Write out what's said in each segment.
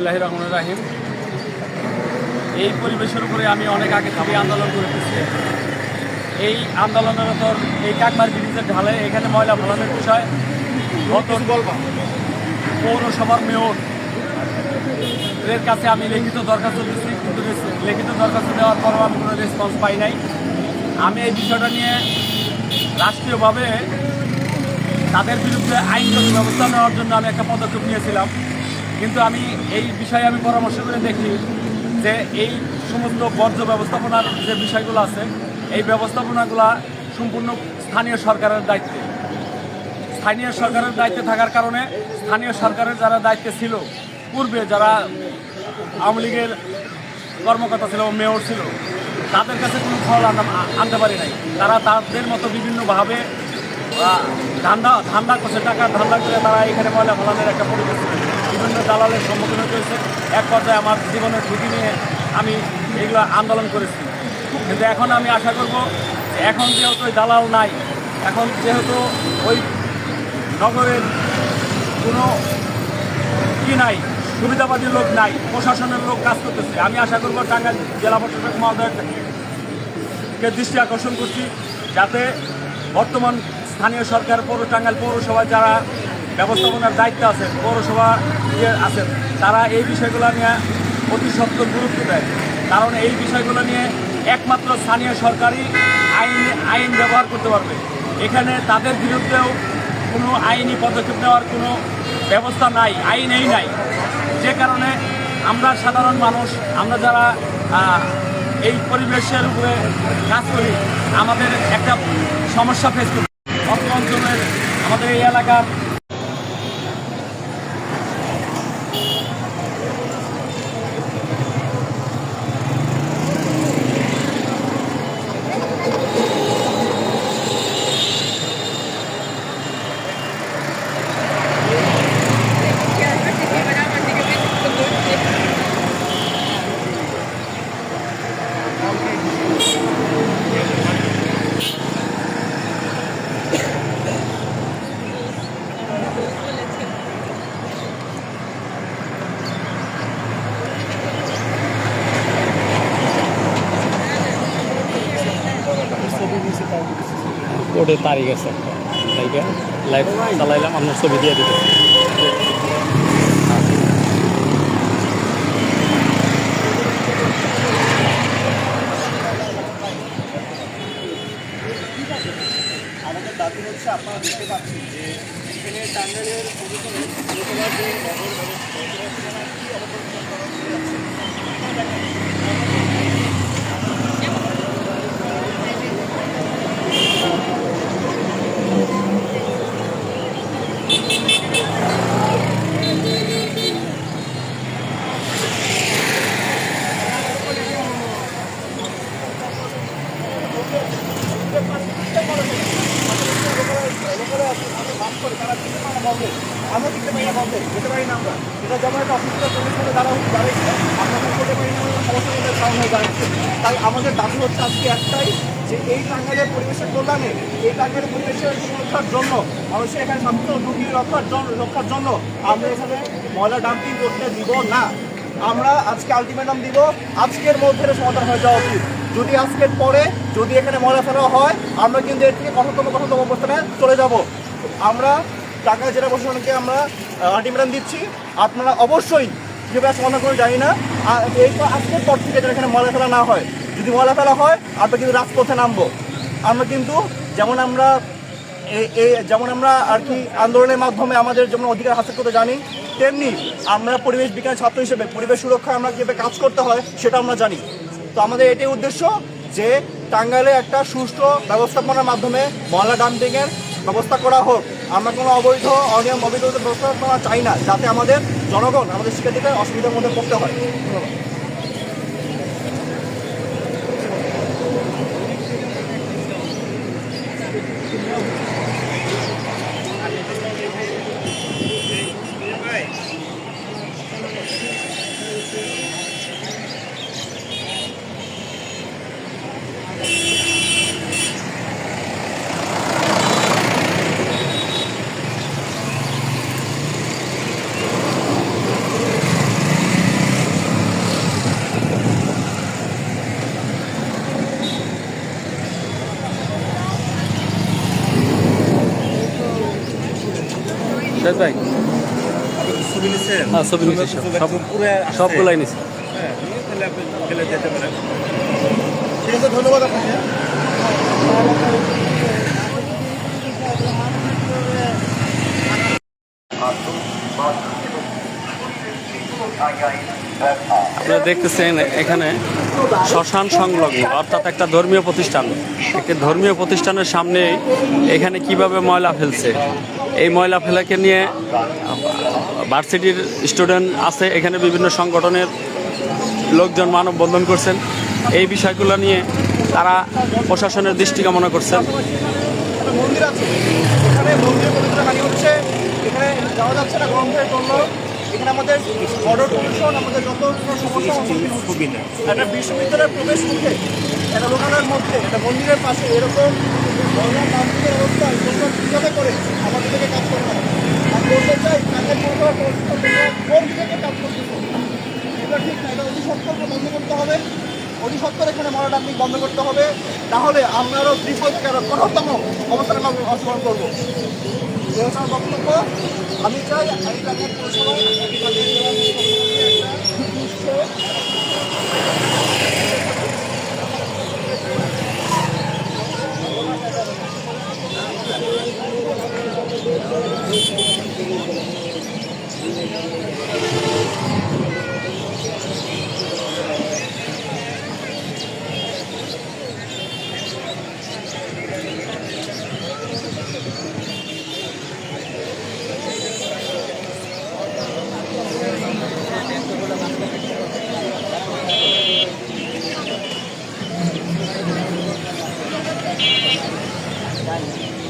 বিসমুল্লাহ রহমান রাহিম। এই পরিবেশের উপরে আমি অনেক আগে থেকে আন্দোলন করতেছি এই আন্দোলনের তোর এই কাকমার ব্রিজের ঢালে এখানে ময়লা ফেলানোর বিষয় গত পৌরসভার মেয়র। এর কাছে আমি লিখিত দরখাস্ত দিচ্ছি কিন্তু লিখিত দরখাস্ত দেওয়ার পরও আমি কোনো রেসপন্স পাই নাই। আমি এই বিষয়টা নিয়ে রাষ্ট্রীয়ভাবে তাদের বিরুদ্ধে আইনগত ব্যবস্থা নেওয়ার জন্য আমি একটা পদক্ষেপ নিয়েছিলাম। কিন্তু আমি এই বিষয়ে আমি পরামর্শ করে দেখি যে এই সমস্ত বর্জ্য ব্যবস্থাপনার যে বিষয়গুলো আছে, এই ব্যবস্থাপনাগুলো সম্পূর্ণ স্থানীয় সরকারের দায়িত্বে। স্থানীয় সরকারের দায়িত্বে থাকার কারণে স্থানীয় সরকারের যারা দায়িত্বে ছিল, পূর্বে যারা আওয়ামী লীগের কর্মকর্তা ছিল, মেয়র ছিল, তাদের কাছে কোনো ফল আনা- আনতে পারি নাই। তারা তাদের মতো বিভিন্নভাবে ধান্দা ধান্দা করছে, টাকা ধান্দা করে তারা এখানে ময়লা ফেলানোর একটা পরিবেশ দালালের সম্মুখীন হতে হয়েছে। এক পর্যায়ে আমার জীবনের ঝুঁকি নিয়ে আমি এগুলো আন্দোলন করেছি। কিন্তু এখন আমি আশা করব এখন যেহেতু ওই দালাল নাই, এখন যেহেতু ওই নগরের কোনো কি নাই, সুবিধাবাদী লোক নাই, প্রশাসনের লোক কাজ করতেছে, আমি আশা করব টাঙ্গাইল জেলা প্রশাসক মহোদয়কে দৃষ্টি আকর্ষণ করছি, যাতে বর্তমান স্থানীয় সরকার পৌর, টাঙ্গাইল পৌরসভা যারা ব্যবস্থাপনার দায়িত্ব আছে পৌরসভা ইয়ে আছেন, তারা এই বিষয়গুলো নিয়ে অতি সত্তর গুরুত্ব দেয়। কারণ এই বিষয়গুলো নিয়ে একমাত্র স্থানীয় সরকারই আইন আইন ব্যবহার করতে পারবে। এখানে তাদের বিরুদ্ধেও কোনো আইনি পদক্ষেপ নেওয়ার কোনো ব্যবস্থা নাই, আইনেই নাই। যে কারণে আমরা সাধারণ মানুষ, আমরা যারা এই পরিবেশের উপরে কাজ করি, আমাদের একটা সমস্যা ফেস করি অত্র অঞ্চলের, আমাদের এই এলাকার বোর্ডে তারিখ আছে একটা। চালাইলাম, আপনার ছবি দিয়ে দিতে। আপনারা দেখতে পাচ্ছেন যে এখানে লোকেরা যে নগর আমরা দিতে পারি না বন্ধে যেতে পারি না আমরা এটা যেমন একটা অফিসের প্রতিষ্ঠানে দ্বারা দাঁড়িয়েছে আমরা করতে পারি না আমাদের সমস্যা মধ্যে কারণ হয়ে দাঁড়াচ্ছে তাই আমাদের দাবি হচ্ছে আজকে একটাই যে এই টাঙ্গাইলের পরিবেশের কল্যাণে এই টাঙ্গাইলের পরিবেশের রক্ষার জন্য মানুষের এখানে স্বাস্থ্য ঝুঁকি রক্ষার জন্য রক্ষার জন্য আমরা এখানে ময়লা ডাম্পিং দিব? না। আমরা আজকে আলটিমেটাম দিব, আজকের মধ্যে সমাধান হয়ে যাওয়া উচিত। যদি আজকের পরে যদি এখানে ময়লা ফেলা হয়, আমরা কিন্তু এর থেকে কঠোরতম কঠোরতম অবস্থানে চলে যাব। আমরা টাকা জেলা প্রশাসনকে আমরা আলটিমেটাম দিচ্ছি। আপনারা অবশ্যই কীভাবে সমাধান করে জানি না। আর এই তো আজকের পর থেকে যেন এখানে ময়লা ফেলা না হয়। যদি ময়লা ফেলা হয়, আমরা কিন্তু রাজপথে নামবো। আমরা কিন্তু, যেমন আমরা যেমন আমরা আর কি আন্দোলনের মাধ্যমে আমাদের যেমন অধিকার হাসিল করতে জানি, তেমনি আমরা পরিবেশ বিজ্ঞান ছাত্র হিসেবে পরিবেশ সুরক্ষা আমরা কীভাবে কাজ করতে হয় সেটা আমরা জানি। তো আমাদের এটাই উদ্দেশ্য যে টাঙ্গাইলে একটা সুষ্ঠু ব্যবস্থাপনার মাধ্যমে ময়লা ডাম্পিংয়ের ব্যবস্থা করা হোক। আমরা কোনো অবৈধ, অনিয়ম অবৈধ ব্যবস্থা করা চাই না, যাতে আমাদের জনগণ, আমাদের শিক্ষার্থীদের অসুবিধার মধ্যে পড়তে হয়। ধন্যবাদ। শেষ ভাই? হ্যাঁ ছবি নিচ্ছি সব। সব সবগুলাই নিচ্ছি ঠিক আছে ধন্যবাদ আপনাকে। আপনারা দেখতেছেন এখানে শ্মশান সংলগ্ন অর্থাৎ একটা ধর্মীয় প্রতিষ্ঠান। একটা ধর্মীয় প্রতিষ্ঠানের সামনে এখানে কীভাবে ময়লা ফেলছে? এই ময়লা ফেলাকে নিয়ে ভার্সিটির স্টুডেন্ট আছে এখানে বিভিন্ন সংগঠনের লোকজন মানববন্ধন করছেন। এই বিষয়গুলো নিয়ে তারা প্রশাসনের দৃষ্টি কামনা করছেন। মন্দির আছে এখানে মন্দিরের পবিত্র হচ্ছে এখানে যাওয়া যাচ্ছে না গরমের জন্য এখানে আমাদের যত সমস্যা একটা বিশ্ববিদ্যালয়ের প্রবেশ মুখে একটা দোকানের মধ্যে, একটা মন্দিরের পাশে এরকম গঙ্গা প্লাস্টিকের অবস্থা এগুলো কীভাবে করে আমাদের থেকে কাজ করতে হবে আর বলতে চাই পরিষেবা কোন থেকে কাজ করতেছে এটা ঠিক না এটা অতি সত্তরকে বন্ধ করতে হবে। অতি সত্তর এখানে মরাডাম্পিং বন্ধ করতে হবে। তাহলে আমরা আরও বিপদ আরও কঠোরতম অবস্থানে অংশগ্রহণ করব। আমার বক্তব্য, আমি চাই এই কাজের পরিষেবা এই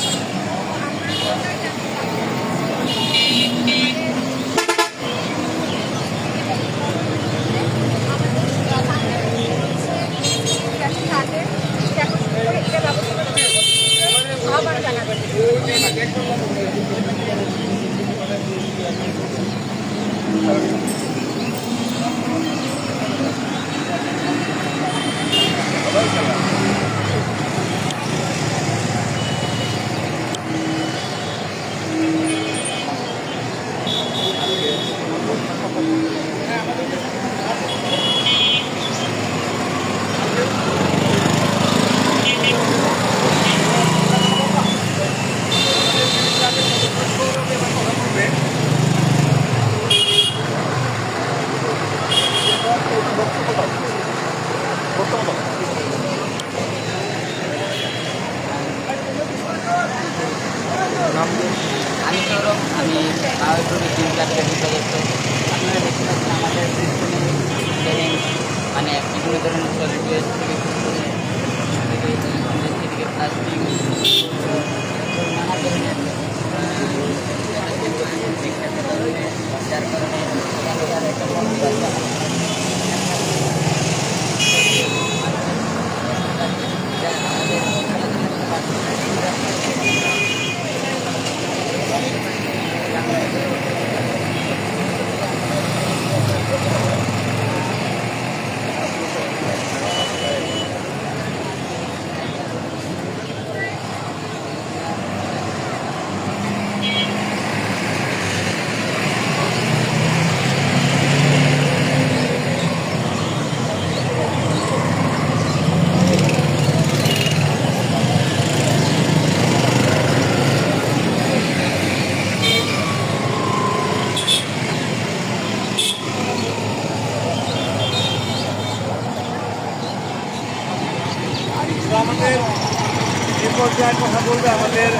বলবে আমাদের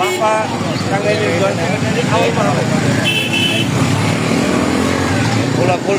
বাপা টাঙ্গাইলের জয়েন্ট সেক্রেটারি আওয়াল মাহমুদ ওলা ফুল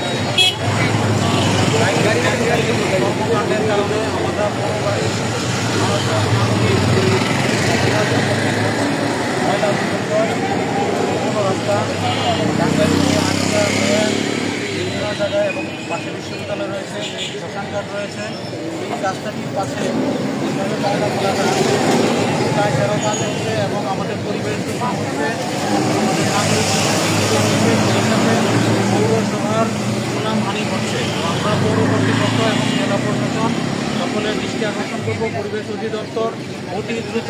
অধিদপ্তর অতি দ্রুত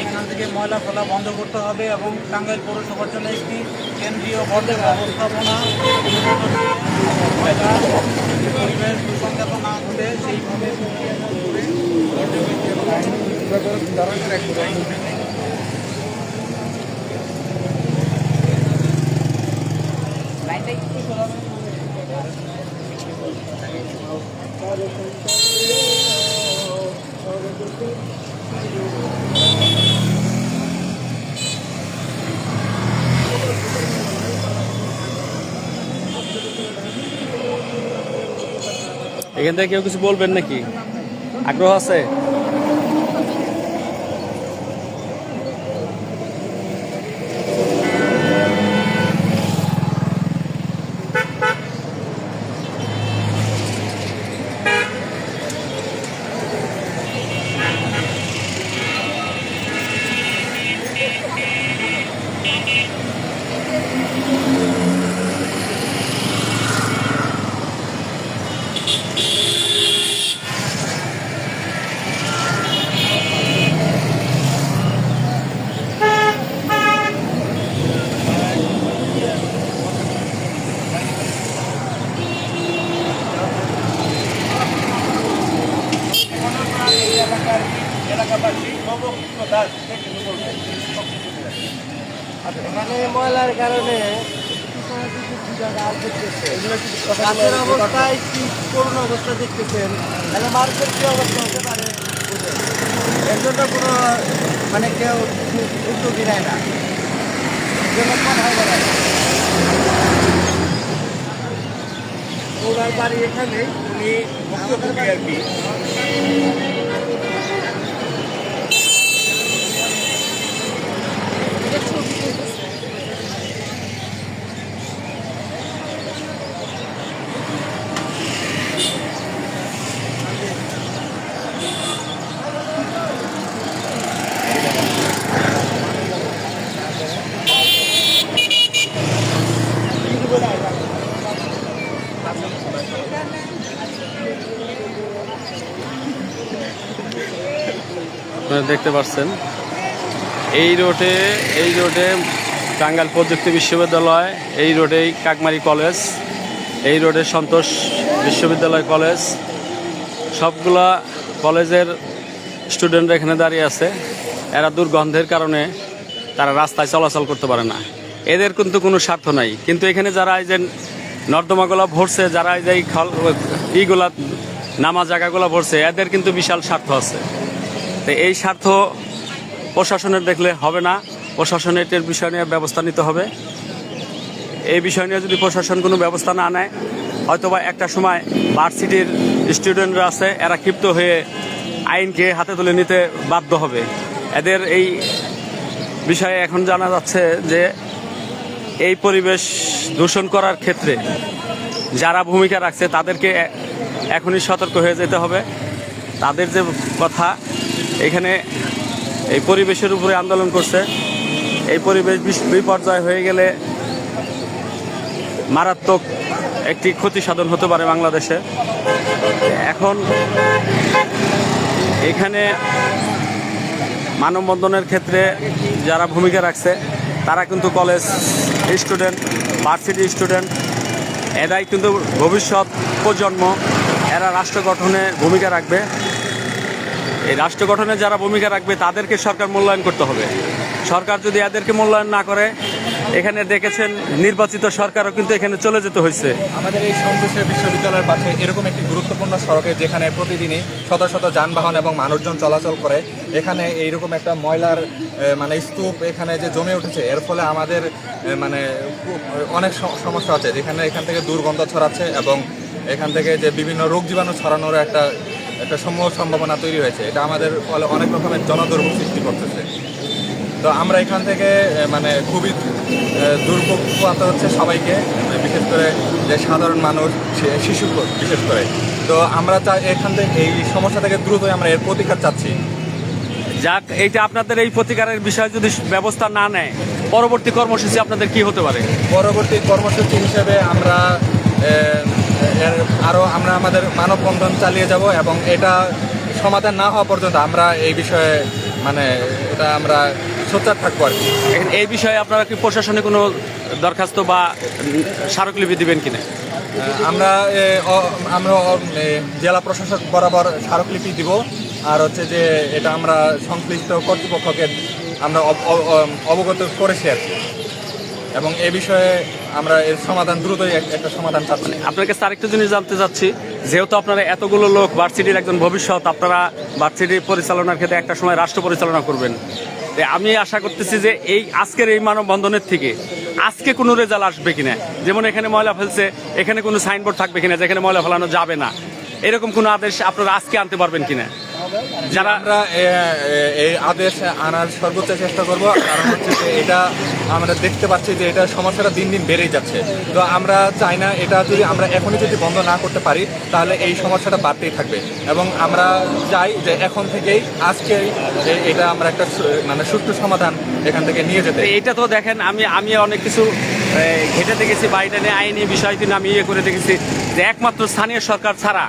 এখান থেকে ময়লা ফেলা বন্ধ করতে হবে এবং টাঙ্গাইল পৌরসভার জন্য একটি কেন্দ্রীয় বর্জ্য ব্যবস্থাপনা পরিবেশ দূষণ না ঘটে সেইভাবে এখান থেকে কেউ কিছু বলবেন নাকি? আগ্রহ আছে এই এলাকার এলাকাবাসী নবকৃষ্ণ দাস এখানে ময়লার কারণে গাছের অবস্থায় কি করুণ অবস্থা দেখতেছেন তাহলে মার্কেট কি অবস্থা হতে পারে এর জন্য কোনো মানে কেউ উদ্যোগী নেয় না এর জন্য কথা বলে ওনার বাড়ি এখানে উনি ভুক্তভোগী আর কি। দেখতে পাচ্ছেন এই রোডে এই রোডে টাঙ্গাইল প্রযুক্তি বিশ্ববিদ্যালয়, এই রোডেই কাকমারি কলেজ, এই রোডে সন্তোষ বিশ্ববিদ্যালয় কলেজ, সবগুলা কলেজের স্টুডেন্টরা এখানে দাঁড়িয়ে আছে। এরা দুর্গন্ধের কারণে তারা রাস্তায় চলাচল করতে পারে না। এদের কিন্তু কোনো স্বার্থ নাই। কিন্তু এখানে যারা এই যে নর্দমাগুলা ভরছে, যারা এই যে ইগুলা নামা জায়গাগুলো ভরছে, এদের কিন্তু বিশাল স্বার্থ আছে। তো এই স্বার্থ প্রশাসনের দেখলে হবে না। প্রশাসনের এটার বিষয় নিয়ে ব্যবস্থা নিতে হবে। এই বিষয় নিয়ে যদি প্রশাসন কোনো ব্যবস্থা না নেয়, হয়তোবা একটা সময় ভার্সিটির স্টুডেন্টরা আছে, এরা ক্ষিপ্ত হয়ে আইনকে হাতে তুলে নিতে বাধ্য হবে। এদের এই বিষয়ে এখন জানা যাচ্ছে যে এই পরিবেশ দূষণ করার ক্ষেত্রে যারা ভূমিকা রাখছে, তাদেরকে এখনই সতর্ক হয়ে যেতে হবে। তাদের যে কথা এখানে এই পরিবেশের উপরে আন্দোলন করছে। এই পরিবেশ বিপর্যয় হয়ে গেলে মারাত্মক একটি ক্ষতি সাধন হতে পারে বাংলাদেশে। এখন এখানে মানববন্ধনের ক্ষেত্রে যারা ভূমিকা রাখছে, তারা কিন্তু কলেজ স্টুডেন্ট, ভার্সিটি স্টুডেন্ট, এরাই কিন্তু ভবিষ্যৎ প্রজন্ম, এরা রাষ্ট্র গঠনে ভূমিকা রাখবে। এই রাষ্ট্র গঠনে যারা ভূমিকা রাখবে, তাদেরকে সরকার মূল্যায়ন করতে হবে। সরকার যদি এদেরকে মূল্যায়ন না করে, এখানে দেখেছেন নির্বাচিত সরকারও কিন্তু এখানে চলে যেতে হয়েছে। আমাদের এই সন্তোষের বিশ্ববিদ্যালয়ের পাশে এরকম একটি গুরুত্বপূর্ণ সড়কে যেখানে প্রতিদিনই শত শত যানবাহন এবং মানুষজন চলাচল করে, এখানে এইরকম একটা ময়লার মানে স্তূপ এখানে যে জমে উঠেছে, এর ফলে আমাদের মানে অনেক সমস্যা আছে। যেখানে এখান থেকে দুর্গন্ধ ছড়াচ্ছে এবং এখান থেকে যে বিভিন্ন রোগ জীবাণু ছড়ানোর একটা একটা সমূহ সম্ভাবনা তৈরি হয়েছে। এটা আমাদের ফলে অনেক রকমের জনদুর্ভোগ সৃষ্টি করতেছে। তো আমরা এখান থেকে মানে খুবই দুর্ভোগ পোয়াতে হচ্ছে সবাইকে বিশেষ করে যে সাধারণ মানুষ শিশু বিশেষ করে। তো আমরা চাই এখান থেকে এই সমস্যা থেকে দ্রুতই আমরা এর প্রতিকার চাচ্ছি। যাক এইটা আপনাদের এই প্রতিকারের বিষয়ে যদি ব্যবস্থা না নেয় পরবর্তী কর্মসূচি আপনাদের কি হতে পারে? পরবর্তী কর্মসূচি হিসেবে আমরা এর আরও আমরা আমাদের মানববন্ধন চালিয়ে যাব এবং এটা সমাধান না হওয়া পর্যন্ত আমরা এই বিষয়ে মানে এটা আমরা সোচ্চার থাকব আর কি। এই বিষয়ে আপনারা কি প্রশাসনে কোনো দরখাস্ত বা স্মারকলিপি দিবেন কিনা? আমরা আমরা জেলা প্রশাসক বরাবর স্মারকলিপি দিব। আর হচ্ছে যে এটা আমরা সংশ্লিষ্ট কর্তৃপক্ষকে আমরা অবগত করেছি আর কি। এবং এ বিষয়ে আমরা এর সমাধান দ্রুতই একটা সমাধান চাচ্ছি। আপনার কাছে আরেকটা জিনিস জানতে চাচ্ছি, যেহেতু আপনারা এতগুলো লোক ভার্সিটির একজন ভবিষ্যৎ, আপনারা ভার্সিটি পরিচালনার ক্ষেত্রে একটা সময় রাষ্ট্র পরিচালনা করবেন। আমি আশা করতেছি যে এই আজকের এই মানববন্ধনের থেকে আজকে কোনো রেজাল্ট আসবে কিনা। যেমন এখানে ময়লা ফেলছে, এখানে কোনো সাইনবোর্ড থাকবে কিনা, যেখানে ময়লা ফেলানো যাবে না। এরকম কোনো আদেশ আপনারা আজকে আনতে পারবেন কিনা? যারা এই আদেশ আনার সর্বোচ্চ চেষ্টা করব। কারণ হচ্ছে যে এটা আমরা দেখতে পাচ্ছি যে এটা সমস্যাটা দিন দিন বেড়েই যাচ্ছে। তো আমরা চাই না এটা যদি আমরা এখনই যদি বন্ধ না করতে পারি তাহলে এই সমস্যাটা বাড়তেই থাকবে। এবং আমরা চাই যে এখন থেকেই আজকে এটা আমরা একটা মানে সুষ্ঠু সমাধান এখান থেকে নিয়ে যেতে। এটা তো দেখেন আমি আমি অনেক কিছু ঘেটে দেখেছি বা এটা নিয়ে আইনি বিষয় তিনি আমি ইয়ে করে দেখেছি যে একমাত্র স্থানীয় সরকার ছাড়া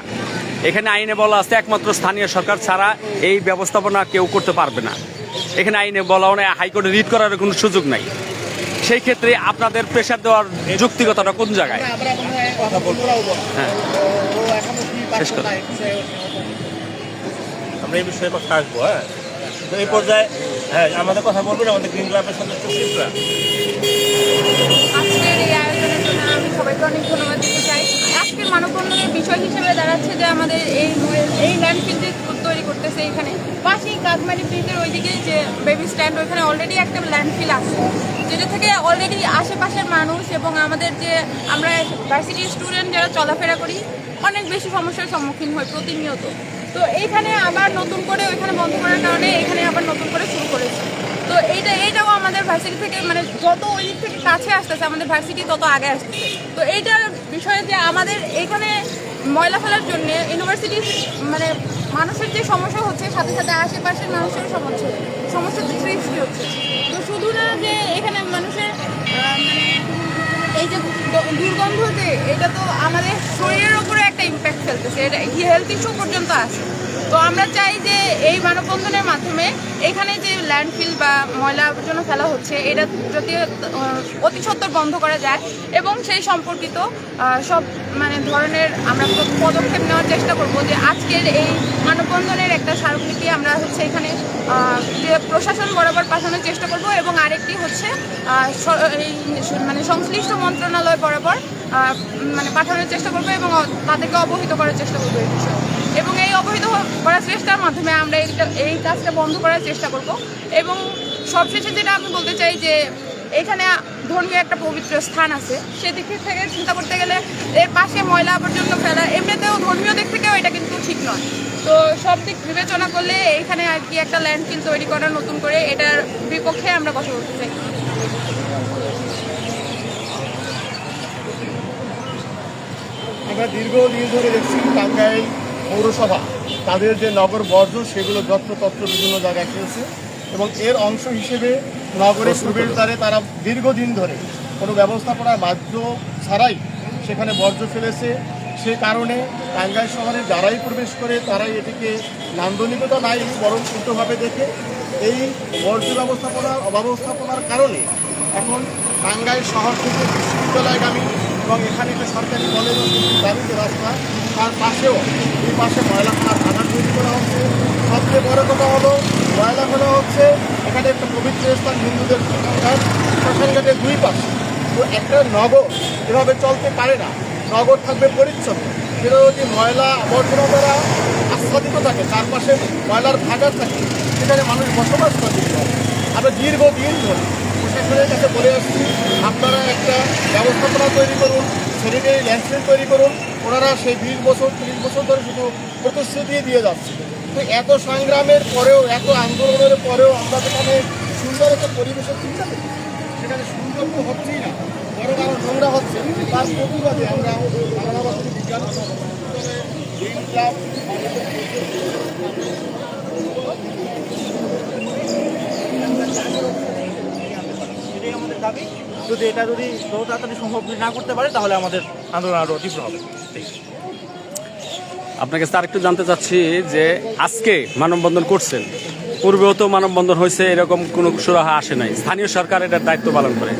এখানে আইনে বলা আছে একমাত্র স্থানীয় সরকার ছাড়া এই ব্যবস্থাপনা কেউ করতে পারবে না। এখানে আইনে বলা হয় হাইকোর্টে রিট করার কোনো সুযোগ নাই। সেই ক্ষেত্রে আপনাদের প্রেশার দেওয়ার যৌক্তিকতাটা কোন জায়গায়? হ্যাঁ। শেষ। আমরা এই বিষয়ে কথা হ্যাঁ। তো এই পর্যায়ে হ্যাঁ আমাদের কথা বলবেন আমাদের গ্রিন ক্লাবের সদস্য শিল্পরা আজকের এই আয়োজনের জন্য আমি সবাইকে অনেক ধন্যবাদ দিতে চাই। আজকের মানববন্ধনের বিষয় হিসেবে দাঁড়াচ্ছে যে আমাদের এই এই ল্যান্ডফিল যে তৈরি করতেছে এখানে। পাশেই কাকমারি ব্রিজের ওইদিকে যে বেবি স্ট্যান্ড ওইখানে অলরেডি একটা ল্যান্ডফিল আছে। যেটা থেকে অলরেডি আশেপাশের মানুষ এবং আমাদের যে আমরা ভার্সিটির স্টুডেন্ট যারা চলাফেরা করি, অনেক বেশি সমস্যার সম্মুখীন হয় প্রতিনিয়ত। তো এইখানে আবার নতুন করে ওইখানে বন্ধ করার কারণে এখানে আবার নতুন করে শুরু করেছে। তো এইটা, এইটাও আমাদের ভার্সিটি থেকে মানে যত ওই থেকে কাছে আসতেছে, আমাদের ভার্সিটি তত আগে আসতেছে। তো এইটার বিষয়ে যে আমাদের এখানে ময়লা ফেলার জন্য ইউনিভার্সিটি মানে মানুষের যে সমস্যা হচ্ছে, সাথে সাথে আশেপাশের মানুষের সমস্যা সমস্যার সৃষ্টি হচ্ছে। তো শুধু না যে এখানে মানুষের মানে এই যে দুর্গন্ধ যে এটা তো আমাদের শরীরের উপরে একটা ইম্প্যাক্ট ফেলতেছে। এটা হেলথ ইস্যু পর্যন্ত আসে। তো আমরা যে এই মানববন্ধনের মাধ্যমে এখানে যে ল্যান্ডফিল বা ময়লা আবর্জনা ফেলা হচ্ছে, এটা যদি অতি সত্বর বন্ধ করা যায় এবং সেই সম্পর্কিত সব মানে ধরনের আমরা পদক্ষেপ নেওয়ার চেষ্টা করব যে আজকের এই মানববন্ধনের একটা স্মারকলিপি আমরা হচ্ছে এখানে যে প্রশাসন বরাবর পাঠানোর চেষ্টা করব এবং আরেকটি হচ্ছে এই মানে সংশ্লিষ্ট মন্ত্রণালয় বরাবর মানে পাঠানোর চেষ্টা করব এবং তাদেরকে অবহিত করার চেষ্টা করব এই বিষয়ে। এবং এই অবহিত করার চেষ্টার মাধ্যমে আমরা এই কাজটা বন্ধ করার চেষ্টা করব। এবং সবশেষে যেটা আমি বলতে চাই যে, এখানে ধর্মীয় একটা পবিত্র স্থান আছে। সেদিক থেকে চিন্তা করতে গেলে এর পাশে ময়লা আবর্জনা ফেলা, এমনিতেও ধর্মীয় দিক থেকেও এটা কিন্তু ঠিক নয়। তো সব দিক বিবেচনা করলে এখানে আর কি একটা ল্যান্ডফিল তৈরি করা নতুন করে এটার বিপক্ষে আমরা কথা বলতে চাই। আমরা দীর্ঘদিন ধরে দেখছি টাঙ্গাইল পৌরসভা তাদের যে নগর বর্জ্য সেগুলো যত্রতত্র বিভিন্ন জায়গায় ফেলছে এবং এর অংশ হিসেবে নগরের প্রবেশদ্বারে তারা দীর্ঘদিন ধরে কোনো ব্যবস্থাপনার বাধ্য ছাড়াই সেখানে বর্জ্য ফেলেছে। সে কারণে টাঙ্গাইল শহরে যারাই প্রবেশ করে তারাই এটিকে নান্দনিকতা নাই বরং উল্টোভাবে দেখে। এই বর্জ্য ব্যবস্থাপনার অব্যবস্থাপনার কারণে এখন টাঙ্গাইল শহর থেকে বিশ্ববিদ্যালয়গামী এবং এখানে একটা সরকারি কলেজ ও দাবি যে রাস্তা তার পাশেও, এই পাশে ময়লা ফেলার ভাঙা তৈরি করা হচ্ছে। সবচেয়ে বড় কথা হলো, ময়লা ফেলা হচ্ছে। এখানে একটা পবিত্র স্থান হিন্দুদের শ্মশান শ্মশানঘাটের দুই পাশে। তো একটা নগর এভাবে চলতে পারে না। নগর থাকবে পরিচ্ছন্ন। সেটা যদি ময়লা আবর্জনা দ্বারা আচ্ছাদিত থাকে, চারপাশে ময়লার ভাগার থাকে, সেখানে মানুষ বসবাস করতে পারে। আমরা দীর্ঘদিন ধরে প্রশাসনের কাছে বলে আসছি, আপনারা একটা ব্যবস্থাপনা তৈরি করুন স্যানিটারি ল্যান্ডস্কেপ তৈরি করুন, ওনারা সেই বিশ বছর, তিরিশ বছর ধরে শুধু প্রতিশ্রুতি দিয়ে যাচ্ছে। তো এত সংগ্রামের পরেও, এত আন্দোলনের পরেও আমরা যেখানে সুন্দর একটা পরিবেশের চিন্তা করি সেখানে সুন্দর তো হচ্ছেই না বড় বড় নোংরা হচ্ছে। তার প্রতিবাদে আমরা বাংলা ভাষা বিজ্ঞান আমাদের দাবি যদি এটা যদি যত তাড়াতাড়ি সম্ভব না করতে পারে, তাহলে আমাদের আন্দোলন আরও তীব্র হবে। আপনাকে স্যার একটু জানতে চাচ্ছি যে আজকে মানববন্ধন করছেন, পূর্বেও তো মানববন্ধন হয়েছে, এরকম কোনো সুরাহা আসে নাই। স্থানীয় সরকার এটার দায়িত্ব পালন করে।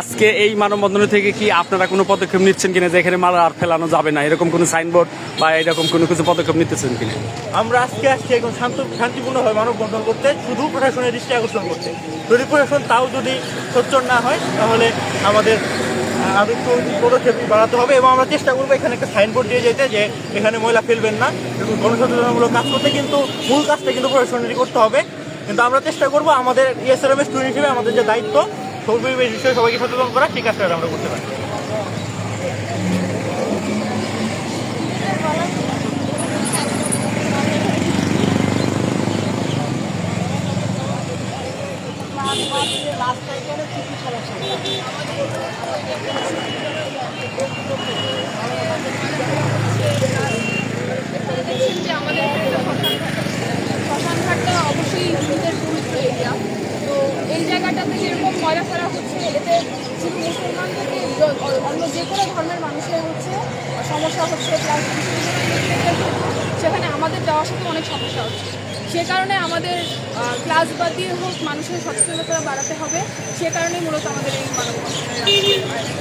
আজকে এই মানববন্ধন থেকে কি আপনারা কোনো পদক্ষেপ নিচ্ছেন কিনা যে এখানে মাল আর ফেলানো যাবে না? এরকম কোনো সাইনবোর্ড বা এরকম কোনো কিছু পদক্ষেপ নিতেছেন কিনা? আমরা আজকে আসছি একদম শান্ত শান্তিপূর্ণভাবে মানববন্ধন করতে শুধু প্রশাসনের দৃষ্টি আকর্ষণ করতে। যদি প্রশাসন তাও যদি সোচ্চর না হয় তাহলে আমাদের আহ, আরও একটু পদক্ষেপ বাড়াতে হবে এবং আমরা চেষ্টা করব এখানে একটা সাইনবোর্ড দিয়ে যেতে যে এখানে ময়লা ফেলবেন না। এবং গণসচেতনামূলক কাজ করতে কিন্তু মূল কাজটা কিন্তু প্রশাসনেরই করতে হবে। কিন্তু আমরা চেষ্টা করব আমাদের ইএসআরএম স্টুডেন্ট হিসেবে আমাদের যে দায়িত্ব পরিবেশ বিষয়ে সবাইকে সচেতন করা সেই কাজটা আমরা করতে পারি দেখছেন যে আমাদের একটা শ্মশানঘাট আছে। শ্মশানঘাটটা অবশ্যই হিন্দুদের পবিত্র এরিয়া তো এই জায়গাটাতে যেরকম ময়লা ফেলা হচ্ছে এতে শুধু মুসলমান থেকে য- অ- অন্য যে কোনো ধর্মের মানুষের হচ্ছে সমস্যা হচ্ছে প্লাস সেখানে আমাদের যাওয়ার সাথে অনেক সমস্যা হচ্ছে সে কারণে আমাদের আহ, ক্লাস বাদ দিয়ে হোক মানুষের সচেতনতা বাড়াতে হবে সে কারণেই মূলত আমাদের এই মানববন্ধনের আয়োজন।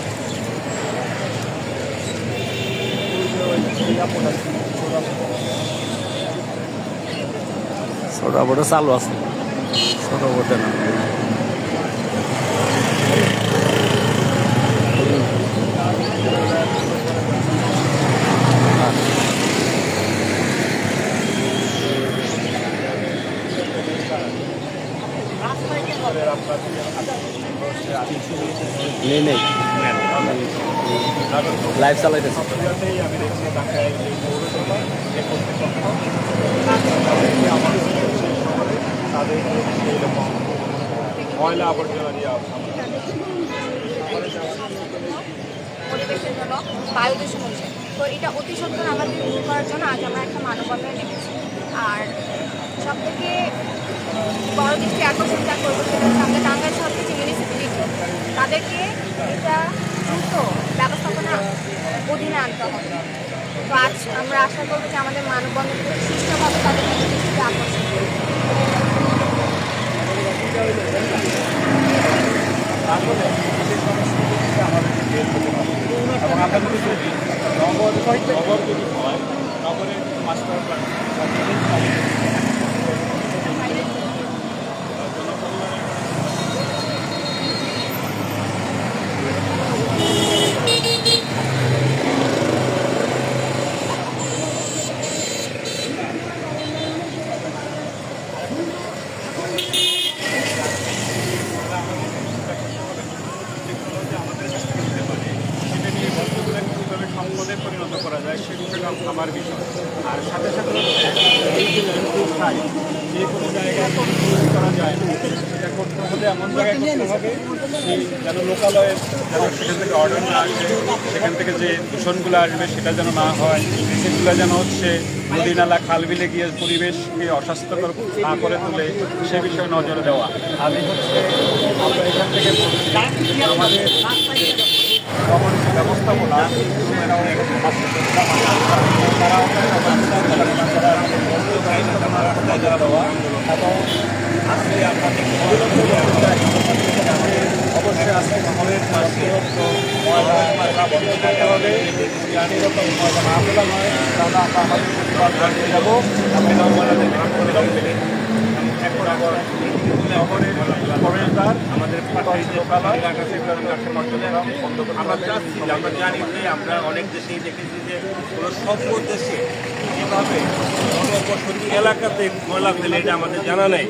বোর্ডে চালু আছে। ছোট বোর্ডে না। নেই নেই। লাইভ চালাইতেছে। ময়লা আবর্জনা দিয়ে পরিবেশের জন্য বায়ু দূষণ হচ্ছে তো এটা অতি সত্তর আমাদের দূর করার জন্য আজ আমরা একটা মানববন্ধনে নেমেছি। আর সব থেকে বড় দৃষ্টি আকর্ষণ যা করব সেটা হচ্ছে আমাদের টাঙ্গাইল শহরকে যে মিউনিসিপ্যালিটি তাদেরকে এটা দ্রুত ব্যবস্থাপনা অধীনে আনতে হবে। তো আজ আমরা আশা করব যে আমাদের মানববন্ধনকে সুষ্ঠুভাবে তাদের দৃষ্টিতে আকর্ষণ করবে। আসলে এই সংস্কৃতিকে আমাদের বের হতে হবে এবং আমরা যদি নগর নগর যদি হয় নগরের মাস্টার প্ল্যান পরিণত করা যায়, সে বিষয়টা আমার বিষয়। আর সাথে সাথে এই যে খাই যে কোনো জায়গায় করা যায়, সেটা করতে হলে এমন জায়গায় যেন লোকালয়ের যেন সেখান থেকে অর্ডার না আসে, সেখান থেকে যে দূষণগুলো আসবে সেটা যেন না হয়, সেগুলো যেন হচ্ছে নদী নালা, খাল বিলে গিয়ে পরিবেশকে অস্বাস্থ্যকর না করে তোলে, সে বিষয়ে নজর দেওয়া। আমি হচ্ছে, আমরা এখান থেকে আমাদের ব্যবস্থাপনা অবশ্যই আজকে আমাদের পাশে বন্ধ করতে হবে জানি রকম না হয় তাহলে আমরা আমাদের জানিয়ে যাব আমি এখন আবার আমাদের জানি যে আমরা অনেক দেশেই দেখেছি যে এলাকাতে ময়লা এটা আমাদের জানা নেই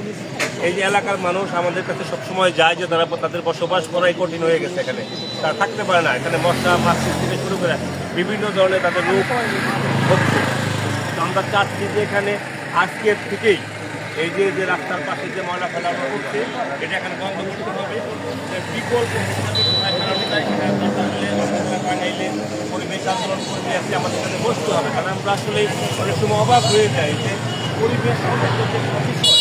এই যে এলাকার মানুষ আমাদের কাছে সবসময় যায় যে তারা তাদের বসবাস করাই কঠিন হয়ে গেছে এখানে তারা থাকতে পারে না এখানে মশলা মাছ থেকে শুরু করে বিভিন্ন ধরনের তাদের রোগ হচ্ছে আমরা চাচ্ছি যে এখানে আজকের থেকেই এই যে যে রাস্তার পাশে যে ময়লা ফেলা হচ্ছে, এটা এখানে বন্ধ করতে হবে। বিকল্প পরিবেশ আন্দোলন করতে আজকে আমাদের এখানে বসতে হবে। কারণ আমরা আসলে অনেক সময় অভাব হয়ে যায় যে পরিবেশ হয়